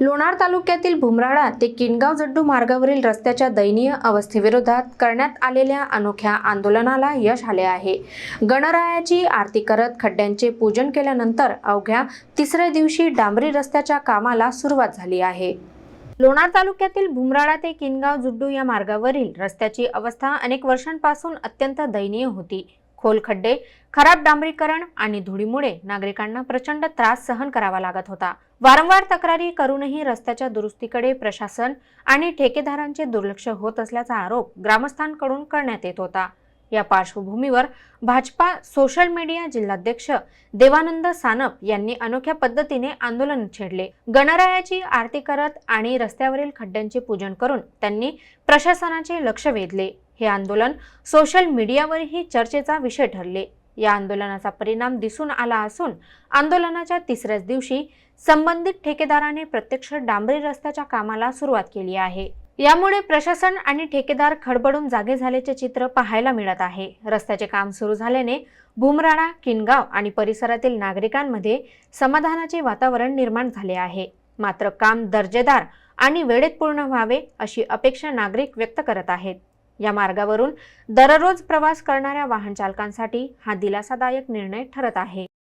लोणार तालुक्यातील भुमराळा ते किनगाव जड्डू मार्गावरील रस्त्याच्या दयनीय अवस्थेविरोधात करण्यात आलेल्या अनोख्या आंदोलनाला यश आले आहे. गणरायाची आरती करत खड्ड्यांचे पूजन केल्यानंतर अवघ्या तिसऱ्या दिवशी डांबरी रस्त्याच्या कामाला सुरुवात झाली आहे. लोणार तालुक्यातील भुमराळा ते किनगाव जुड्डू या मार्गावरील रस्त्याची अवस्था अनेक वर्षांपासून अत्यंत दयनीय होती. खोल खड्डे खराब डांबरीकरण आणि धुळीमुळे नागरिकांना प्रचंड त्रास सहन करावा लागत होता. वारंवार तक्रारी करूनही रस्त्याच्या दुरुस्तीकडे प्रशासन आणि ठेकेदारांचे दुर्लक्ष होत असल्याचा आरोप ग्रामस्थांकडून करण्यात येत होता. या पार्श्वभूमीवर भाजपा सोशल मीडिया जिल्हाध्यक्ष देवानंद सानप यांनी अनोख्या पद्धतीने आंदोलन छेडले. गणरायाची आरती करत आणि रस्त्यावरील खड्ड्यांचे पूजन करून त्यांनी प्रशासनाचे लक्ष वेधले. हे आंदोलन सोशल मीडियावरही चर्चेचा विषय ठरले. या आंदोलनाचा परिणाम दिसून आला असून आंदोलनाच्या तिसऱ्याच दिवशी संबंधित ठेकेदाराने प्रत्यक्ष डांबरी रस्त्याच्या कामाला सुरुवात केली आहे. यामुळे प्रशासन आणि ठेकेदार खडबडून जागे झाल्याचे चित्र पाहायला मिळत आहे. रस्त्याचे काम सुरू झाल्याने भूमराणा किनगाव आणि परिसरातील नागरिकांमध्ये समाधानाचे वातावरण निर्माण झाले आहे. मात्र काम दर्जेदार आणि वेळेत पूर्ण व्हावे अशी अपेक्षा नागरिक व्यक्त करत आहेत. या मार्गावरून दररोज प्रवास करणाऱ्या वाहन चालकांसाठी हा दिलासादायक निर्णय ठरत आहे.